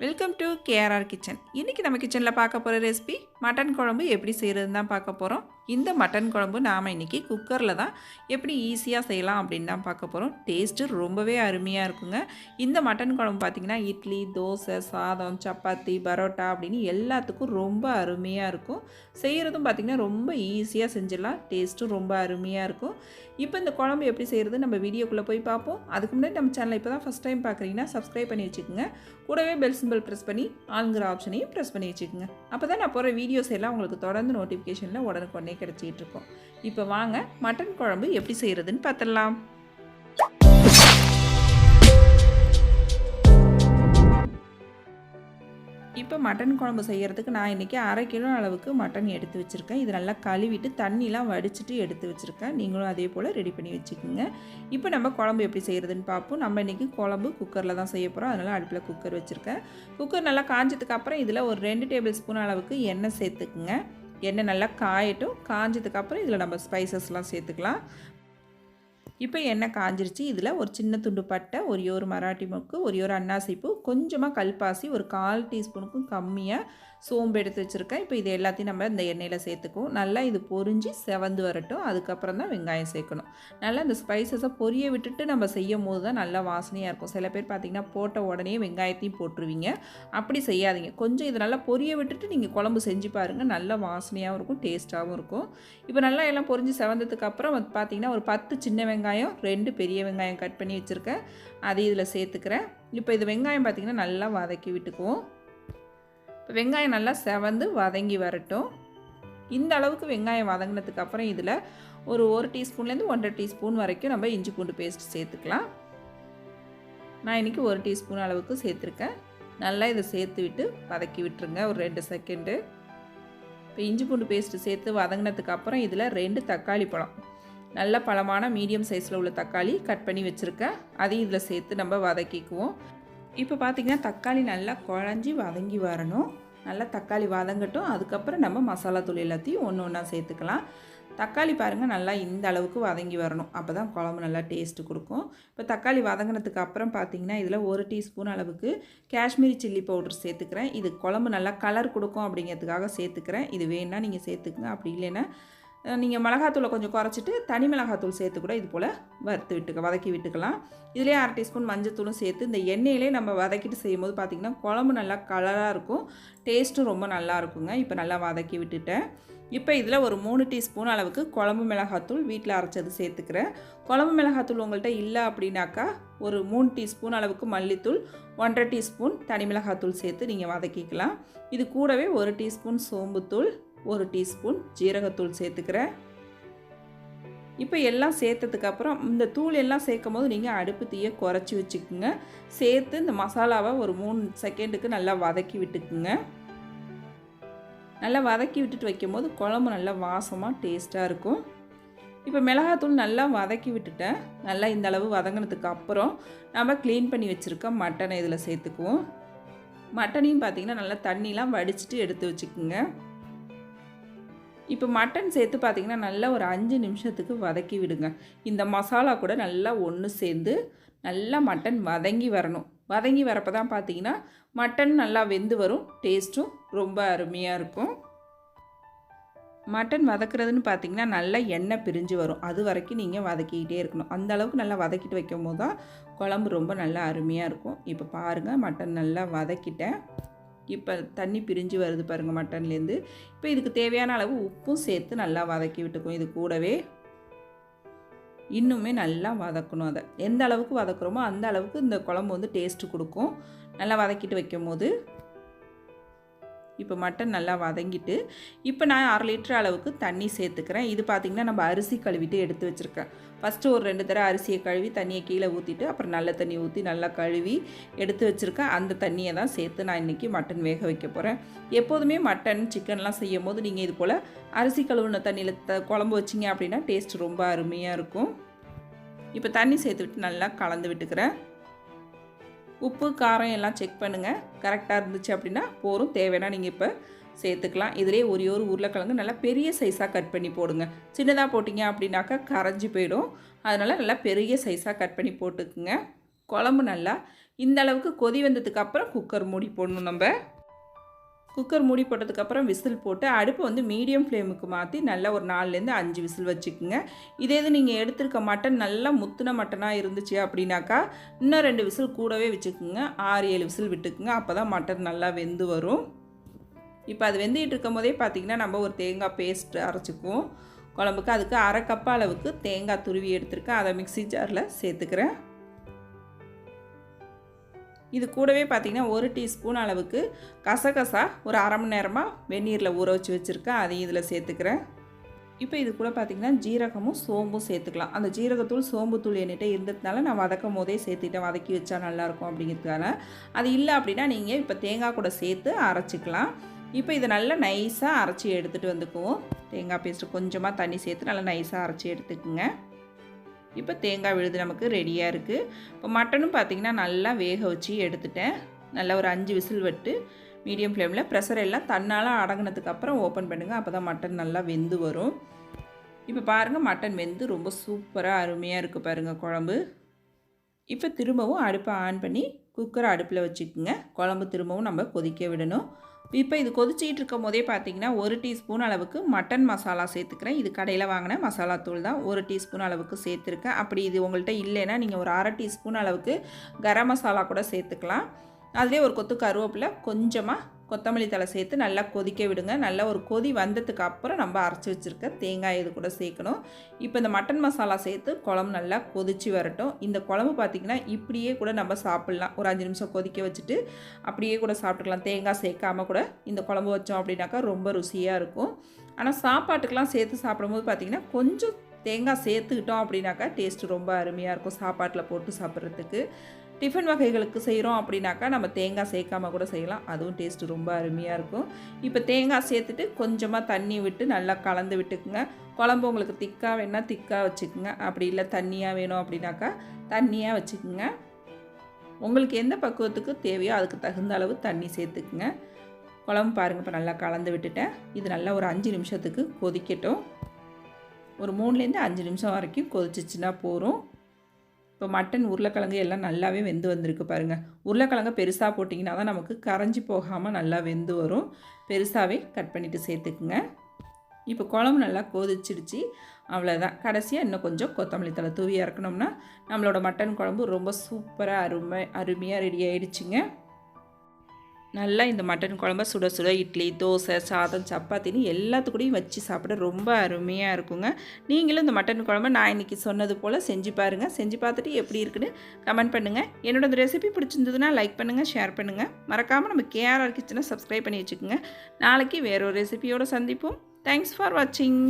Welcome to KRR kitchen இன்றைக்கி நம்ம கிச்சனில் பார்க்க போகிற ரெசிபி மட்டன் குழம்பு எப்படி செய்கிறதுன்னு தான் பார்க்க போகிறோம் இந்த மட்டன் குழம்பு நாம் இன்றைக்கி குக்கரில் தான் எப்படி ஈஸியாக செய்யலாம் அப்படின்னு தான் பார்க்க போகிறோம் டேஸ்ட்டு ரொம்பவே அருமையாக இருக்குங்க. இந்த மட்டன் குழம்பு பார்த்திங்கன்னா இட்லி தோசை சாதம் சப்பாத்தி பரோட்டா அப்படின்னு எல்லாத்துக்கும் ரொம்ப அருமையாக இருக்கும். செய்கிறதும் பார்த்திங்கன்னா ரொம்ப ஈஸியாக செஞ்சிடலாம். டேஸ்ட்டும் ரொம்ப அருமையாக இருக்கும். இப்போ இந்த குழம்பு எப்படி செய்கிறது நம்ம வீடியோக்குள்ளே போய் பார்ப்போம். அதுக்கு முன்னாடி நம்ம சேனலை இப்போ தான் ஃபஸ்ட் டைம் பார்க்குறீங்கன்னா சப்ஸ்கிரைப் பண்ணி வச்சுக்கோங்க. கூடவே பெல் சிம்பிள் ப்ரெஸ் பண்ணி ஆளுங்கிற ஆப்ஷனையும் ப்ரெஸ் பண்ணி வச்சுக்கோங்க. அப்போ தான் நான் போகிற வீடியோஸ் எல்லாம் உங்களுக்கு தொடர்ந்து நோட்டிஃபிகேஷனில் உடனுக்குடனே கிடச்சிட்டு இருக்கோம் இப்போ வாங்க மட்டன் குழம்பு எப்படி செய்கிறதுன்னு பார்த்துடலாம். இப்போ மட்டன் குழம்பு செய்கிறதுக்கு நான் இன்றைக்கி அரை கிலோ அளவுக்கு மட்டன் எடுத்து வச்சுருக்கேன். இது நல்லா கழுவிட்டு தண்ணிலாம் வடிச்சிட்டு எடுத்து வச்சுருக்கேன். நீங்களும் அதே போல் ரெடி பண்ணி வச்சுக்கோங்க. இப்போ நம்ம குழம்பு எப்படி செய்கிறதுன்னு பார்ப்போம். நம்ம இன்றைக்கி குழம்பு குக்கரில் தான் செய்ய போகிறோம் அதனால் அடுப்பில் குக்கர் வச்சுருக்கேன். குக்கர் நல்லா காஞ்சதுக்கு அப்புறம் இதில் ஒரு ரெண்டு டேபிள் ஸ்பூன் அளவுக்கு எண்ணெய் சேர்த்துக்குங்க. எண்ணெய் நல்லா காயட்டும் காஞ்சதுக்கப்புறம் இதில் நம்ம ஸ்பைசஸ்லாம் சேர்த்துக்கலாம். இப்போ எண்ணெய் காஞ்சிருச்சு. இதில் ஒரு சின்ன துண்டு பட்டை ஒரு ஒரு மராட்டி மொக்கு ஒரு ஒரு அன்னாசிப்பூ கொஞ்சமாக கல்பாசி ஒரு கால் டீஸ்பூனுக்கும் கம்மியாக சோம்பு எடுத்து வச்சுருக்கேன். இப்போ இது எல்லாத்தையும் நம்ம இந்த எண்ணெயில் சேர்த்துக்குவோம். நல்லா இது பொரிஞ்சு செவந்து வரட்டும். அதுக்கப்புறம் தான் வெங்காயம் சேர்க்கணும். நல்லா இந்த ஸ்பைசஸை பொரிய விட்டுட்டு நம்ம செய்யும் போது தான் நல்லா வாசனையாக இருக்கும். சில பேர் பார்த்திங்கன்னா போட்ட உடனே வெங்காயத்தையும் போட்டுருவீங்க. அப்படி செய்யாதீங்க. கொஞ்சம் இது நல்லா பொரிய விட்டுட்டு நீங்கள் குழம்பு செஞ்சு பாருங்கள். நல்லா வாசனையாகவும் இருக்கும் டேஸ்ட்டாகவும் இருக்கும். இப்போ நல்லா எல்லாம் பொரிஞ்சு செவந்ததுக்கு அப்புறம் பார்த்திங்கன்னா ஒரு பத்து சின்ன வெங்காயம் வெங்காயம் ரெண்டு பெரிய வெங்காயம் கட் பண்ணி வச்சுருக்கேன். அதை இதில் சேர்த்துக்கிறேன். இப்போ இது வெங்காயம் பார்த்திங்கன்னா நல்லா வதக்கி விட்டுக்குவோம். இப்போ வெங்காயம் நல்லா செவந்து வதங்கி வரட்டும். இந்த அளவுக்கு வெங்காயம் வதங்கினதுக்கு அப்புறம் இதில் ஒரு ஒரு டீஸ்பூன்லேருந்து ஒன்றரை டீஸ்பூன் வரைக்கும் நம்ம இஞ்சி பூண்டு பேஸ்ட் சேர்த்துக்கலாம். நான் இன்றைக்கி ஒரு டீஸ்பூன் அளவுக்கு சேர்த்துருக்கேன். நல்லா இதை சேர்த்து விட்டு வதக்கி விட்டுருங்க ஒரு ரெண்டு செகண்டு இப்போ இஞ்சி பூண்டு பேஸ்ட்டு சேர்த்து வதங்கினதுக்கு அப்புறம் இதில் ரெண்டு தக்காளி பழம். நல்ல பழமான மீடியம் சைஸில் உள்ள தக்காளி கட் பண்ணி வச்சுருக்கேன். அதையும் இதில் சேர்த்து நம்ம வதக்கிக்குவோம். இப்போ பார்த்திங்கன்னா தக்காளி நல்லா குழஞ்சி வதங்கி வரணும். நல்லா தக்காளி வதங்கட்டும். அதுக்கப்புறம் நம்ம மசாலா தூள் எல்லாத்தையும் ஒன்று ஒன்றா சேர்த்துக்கலாம். தக்காளி பாருங்கள் நல்லா இந்த அளவுக்கு வதங்கி வரணும். அப்போ தான் குழம்பு நல்லா டேஸ்ட்டு கொடுக்கும். இப்போ தக்காளி வதங்கினதுக்கு அப்புறம் பார்த்திங்கன்னா இதில் ஒரு டீஸ்பூன் அளவுக்கு காஷ்மீரி சில்லி பவுடர் சேர்த்துக்கிறேன். இது குழம்பு நல்லா கலர் கொடுக்கும் அப்படிங்கிறதுக்காக சேர்த்துக்கிறேன். இது வேணால் நீங்கள் சேர்த்துக்குங்க. அப்படி இல்லைன்னா நீங்கள் மிளகாத்தூளை கொஞ்சம் குறைச்சிட்டு தனி மிளகாத்தூள் சேர்த்து கூட இது போல் வறுத்து விட்டுக்க வதக்கி விட்டுக்கலாம். இதிலே அரை டீஸ்பூன் மஞ்சத்தூளும் சேர்த்து இந்த எண்ணெயிலே நம்ம வதக்கிட்டு செய்யும்போது பார்த்திங்கன்னா குழம்பு நல்லா கலராக இருக்கும். டேஸ்ட்டும் ரொம்ப நல்லா இருக்குங்க. இப்போ நல்லா வதக்கி விட்டுட்டேன். இப்போ இதில் ஒரு மூணு டீஸ்பூன் அளவுக்கு குழம்பு மிளகாத்தூள் வீட்டில் அரைச்சது சேர்த்துக்கிறேன். குழம்பு மிளகாத்தூள் உங்கள்கிட்ட இல்லை அப்படின்னாக்கா ஒரு மூணு டீஸ்பூன் அளவுக்கு மல்லித்தூள் ஒன்றரை டீஸ்பூன் தனி மிளகாத்தூள் சேர்த்து நீங்கள் வதக்கிக்கலாம். இது கூடவே ஒரு டீஸ்பூன் சோம்புத்தூள் ஒரு டீஸ்பூன் ஜீரகத்தூள் சேர்த்துக்கிறேன். இப்போ எல்லாம் சேர்த்ததுக்கப்புறம் இந்த தூள் எல்லாம் சேர்க்கும் போது நீங்கள் அடுப்பு தீயை குறைச்சி வச்சுக்கோங்க. சேர்த்து இந்த மசாலாவை ஒரு மூணு செகண்டுக்கு நல்லா வதக்கி விட்டுக்குங்க. நல்லா வதக்கி விட்டுட்டு வைக்கும்போது குழம்பு நல்லா வாசமாக டேஸ்ட்டாக இருக்கும். இப்போ மிளகாத்தூள் நல்லா வதக்கி விட்டுட்டேன். நல்லா இந்த அளவு வதங்கினதுக்கு அப்புறம் நம்ம க்ளீன் பண்ணி வச்சுருக்க மட்டனை இதில் சேர்த்துக்குவோம். மட்டனையும் பார்த்திங்கன்னா நல்லா தண்ணிலாம் வடிச்சிட்டு எடுத்து வச்சுக்கோங்க. இப்போ மட்டன் சேர்த்து பார்த்திங்கன்னா நல்லா ஒரு அஞ்சு நிமிஷத்துக்கு வதக்கி விடுங்க. இந்த மசாலா கூட நல்லா ஒன்று சேர்ந்து நல்லா மட்டன் வதங்கி வரணும். வதங்கி வரப்போ தான் பார்த்தீங்கன்னா மட்டன் நல்லா வெந்து வரும். டேஸ்ட்டும் ரொம்ப அருமையாக இருக்கும். மட்டன் வதக்குறதுன்னு பார்த்தீங்கன்னா நல்லா எண்ணெய் பிரிஞ்சு வரும். அது வரைக்கும் நீங்கள் வதக்கிக்கிட்டே இருக்கணும். அந்த அளவுக்கு நல்லா வதக்கிட்டு வைக்கும் போது தான் குழம்பு ரொம்ப நல்லா அருமையாக இருக்கும். இப்போ பாருங்கள் மட்டன் நல்லா வதக்கிட்டேன். இப்போ தண்ணி பிரிஞ்சு வருது பாருங்கள் மட்டன்லேருந்து. இப்போ இதுக்கு தேவையான அளவு உப்பும் சேர்த்து நல்லா வதக்கி விட்டுக்கும் இது கூடவே. இன்னுமே நல்லா வதக்கணும் அதை. எந்த அளவுக்கு வதக்குறோமோ அந்த அளவுக்கு இந்த குழம்பு வந்து டேஸ்ட்டு கொடுக்கும். நல்லா வதக்கிட்டு வைக்கும் போது இப்போ மட்டன் நல்லா வதங்கிட்டு இப்போ நான் அரை லிட்டர் அளவுக்கு தண்ணி சேர்த்துக்கிறேன். இது பார்த்திங்கன்னா நம்ம அரிசி கழுவிட்டு எடுத்து வச்சுருக்கேன். ஃபஸ்ட்டு ஒரு ரெண்டு தடவை அரிசியை கழுவி தண்ணியை கீழே ஊற்றிட்டு அப்புறம் நல்ல தண்ணி ஊற்றி நல்லா கழுவி எடுத்து வச்சுருக்கேன். அந்த தண்ணியை தான் சேர்த்து நான் இன்றைக்கி மட்டன் வேக வைக்க போகிறேன் எப்போதுமே மட்டன் சிக்கன்லாம் செய்யும் போது நீங்கள் இது போல் அரிசி கழுவுன தண்ணியில் த குழம்பு வச்சிங்க அப்படின்னா டேஸ்ட் ரொம்ப அருமையாக இருக்கும். இப்போ தண்ணி சேர்த்து விட்டு நல்லா கலந்து விட்டுக்கிறேன். உப்பு காரம் எல்லாம் செக் பண்ணுங்கள் கரெக்டாக இருந்துச்சு அப்படின்னா போரும் தேவைன்னா நீங்கள் இப்போ சேர்த்துக்கலாம். இதிலே ஒரே ஒரு உருளைக்கிழங்கு நல்லா பெரிய சைஸாக கட் பண்ணி போடுங்க. சின்னதாக போட்டிங்க அப்படின்னாக்கா கரைஞ்சி போயிடும். அதனால் நல்லா பெரிய சைஸாக கட் பண்ணி போட்டுக்குங்க. குழம்பு நல்லா இந்த அளவுக்கு கொதி வந்ததுக்கு அப்புறம் குக்கர் மூடி போடணும் நம்ம. குக்கர் மூடி போட்டதுக்கப்புறம் விசில் போட்டு அடுப்பு வந்து மீடியம் ஃப்ளேமுக்கு மாற்றி நல்லா ஒரு நாலுலேருந்து அஞ்சு விசில் வச்சுக்கோங்க. இதே இது நீங்கள் எடுத்திருக்க மட்டன் நல்லா முத்துன மட்டனாக இருந்துச்சு அப்படின்னாக்கா இன்னும் ரெண்டு விசில் கூடவே வச்சுக்கோங்க. ஆறு ஏழு விசில் விட்டுக்குங்க. அப்போ தான் மட்டன் நல்லா வெந்து வரும். இப்போ அது வெந்துகிட்டு இருக்கும் போதே பார்த்திங்கன்னா நம்ம ஒரு தேங்காய் பேஸ்ட் அரைச்சிக்குவோம். குழம்புக்கு அதுக்கு அரை கப் அளவுக்கு தேங்காய் துருவி எடுத்திருக்கேன். அதை மிக்ஸி ஜாரில் சேர்த்துக்கிறேன். இது கூடவே பார்த்திங்கன்னா ஒரு டீஸ்பூன் அளவுக்கு கசகசா ஒரு அரை மணி நேரமாக வெந்நீரில் ஊற வச்சு வச்சுருக்கேன். அதையும் இதில் சேர்த்துக்கிறேன். இப்போ இது கூட பார்த்திங்கன்னா ஜீரகமும் சோம்பும் சேர்த்துக்கலாம். அந்த ஜீரகத்தூள் சோம்புத்தூள் என்கிட்ட இருந்ததுனால நான் வதக்கும் போதே சேர்த்துக்கிட்டேன் வதக்கி வச்சா நல்லாயிருக்கும் அப்படிங்கிறதுக்காக. அது இல்லை அப்படின்னா நீங்கள் இப்போ தேங்காய் கூட சேர்த்து அரைச்சிக்கலாம். இப்போ இதை நல்லா நைஸாக அரைச்சி எடுத்துகிட்டு வந்துக்குவோம். தேங்காய் பேஸ்ட்டு கொஞ்சமாக தண்ணி சேர்த்து நல்லா நைஸாக அரைச்சி எடுத்துக்குங்க. இப்போ தேங்காய் விழுது நமக்கு ரெடியாக இருக்குது இப்போ மட்டனும் பார்த்திங்கன்னா நல்லா வேக வச்சு எடுத்துட்டேன். நல்லா ஒரு அஞ்சு விசில் விட்டு மீடியம் ஃப்ளேமில் ப்ரெஷர் எல்லாம் தன்னால் அடங்கினதுக்கப்புறம் ஓப்பன் பண்ணுங்கள் அப்போ தான் மட்டன் நல்லா வெந்து வரும். இப்போ பாருங்கள் மட்டன் வெந்து ரொம்ப சூப்பராக அருமையாக இருக்குது பாருங்கள் குழம்பு. இப்போ திரும்பவும் அடுப்பை ஆன் பண்ணி குக்கரை அடுப்பில் வச்சுக்கோங்க. குழம்பு திரும்பவும் நம்ம கொதிக்க விடணும். இப்போ இது கொதிச்சிக்கிட்டு இருக்கும் போதே பார்த்தீங்கன்னா ஒரு டீஸ்பூன் அளவுக்கு மட்டன் மசாலா சேர்த்துக்கிறேன். இது கடையில் வாங்கின மசாலா தூள் தான். ஒரு டீஸ்பூன் அளவுக்கு சேர்த்துருக்கேன். அப்படி இது உங்கள்கிட்ட இல்லைன்னா நீங்கள் ஒரு அரை டீஸ்பூன் அளவுக்கு கரம் மசாலா கூட சேர்த்துக்கலாம். அதிலே ஒரு கொத்து கருவேப்பிலை கொஞ்சமாக கொத்தமல்லி தலை சேர்த்து நல்லா கொதிக்க விடுங்க. நல்லா ஒரு கொதி வந்ததுக்கு அப்புறம் நம்ம அரைச்சி வச்சுருக்க தேங்காய் இது கூட சேர்க்கணும். இப்போ இந்த மட்டன் மசாலா சேர்த்து குழம்பு நல்லா கொதிச்சு வரட்டும். இந்த குழம்பு பார்த்திங்கன்னா இப்படியே கூட நம்ம சாப்பிட்லாம். ஒரு அஞ்சு நிமிஷம் கொதிக்க வச்சுட்டு அப்படியே கூட சாப்பிட்டுக்கலாம். தேங்காய் சேர்க்காமல் கூட இந்த குழம்பு வச்சோம் அப்படின்னாக்கா ரொம்ப ருசியாக இருக்கும். ஆனால் சாப்பாட்டுக்கெலாம் சேர்த்து சாப்பிடும்போது பார்த்திங்கன்னா கொஞ்சம் தேங்காய் சேர்த்துக்கிட்டோம் அப்படின்னாக்கா டேஸ்ட்டு ரொம்ப அருமையாக இருக்கும் சாப்பாட்டில் போட்டு சாப்பிட்றதுக்கு. டிஃபன் வகைகளுக்கு செய்கிறோம் அப்படின்னாக்கா நம்ம தேங்காய் சேர்க்காம கூட செய்யலாம். அதுவும் டேஸ்ட்டு ரொம்ப அருமையாக இருக்கும். இப்போ தேங்காய் சேர்த்துட்டு கொஞ்சமாக தண்ணி விட்டு நல்லா கலந்து விட்டுக்குங்க. குழம்பு உங்களுக்கு திக்காக வேணால் திக்காக வச்சுக்குங்க. அப்படி இல்லை தண்ணியாக வேணும் அப்படின்னாக்கா தண்ணியாக வச்சுக்குங்க. உங்களுக்கு எந்த பக்குவத்துக்கு தேவையோ அதுக்கு தகுந்த அளவு தண்ணி சேர்த்துக்குங்க. குழம்பு பாருங்கள் இப்போ நல்லா கலந்து விட்டுட்டேன். இது நல்லா ஒரு அஞ்சு நிமிஷத்துக்கு கொதிக்கட்டும். ஒரு மூணுலேருந்து அஞ்சு நிமிஷம் வரைக்கும் கொதிச்சிச்சின்னா போகிறோம் இப்போ மட்டன் உருளைக்கிழங்கு எல்லாம் நல்லாவே வெந்து வந்திருக்கு பாருங்கள் உருளைக்கிழங்கு பெருசாக போட்டிங்கன்னா தான் நமக்கு கரைஞ்சி போகாமல் நல்லா வெந்து வரும். பெருசாகவே கட் பண்ணிவிட்டு சேர்த்துக்குங்க. இப்போ குழம்பு நல்லா கொதிச்சிடுச்சு. அவ்வளோதான் கடைசியாக இன்னும் கொஞ்சம் கொத்தமல்லி தலை தூவி இறக்கணும்னா நம்மளோட மட்டன் குழம்பு ரொம்ப சூப்பராக அருமை அருமையாக ரெடி ஆகிடுச்சிங்க நல்லா இந்த மட்டன் குழம்ப சுட சுட இட்லி தோசை சாதம் சப்பாத்தின்னு எல்லாத்துக்கூடையும் வச்சு சாப்பிட ரொம்ப அருமையாக இருக்குங்க. நீங்களும் இந்த மட்டன் குழம்பு நான் இன்றைக்கி சொன்னது போல் செஞ்சு பாருங்கள் செஞ்சு பார்த்துட்டு எப்படி இருக்குன்னு கமெண்ட் பண்ணுங்கள் என்னோட இந்த ரெசிபி பிடிச்சிருந்ததுன்னா லைக் பண்ணுங்கள் ஷேர் பண்ணுங்கள் மறக்காமல் நம்ம கேஆர்ஆர் கிச்சனை சப்ஸ்கிரைப் பண்ணி வச்சுக்கோங்க. நாளைக்கு வேறொரு ரெசிபியோடு சந்திப்போம். தேங்க்ஸ் ஃபார் வாட்சிங்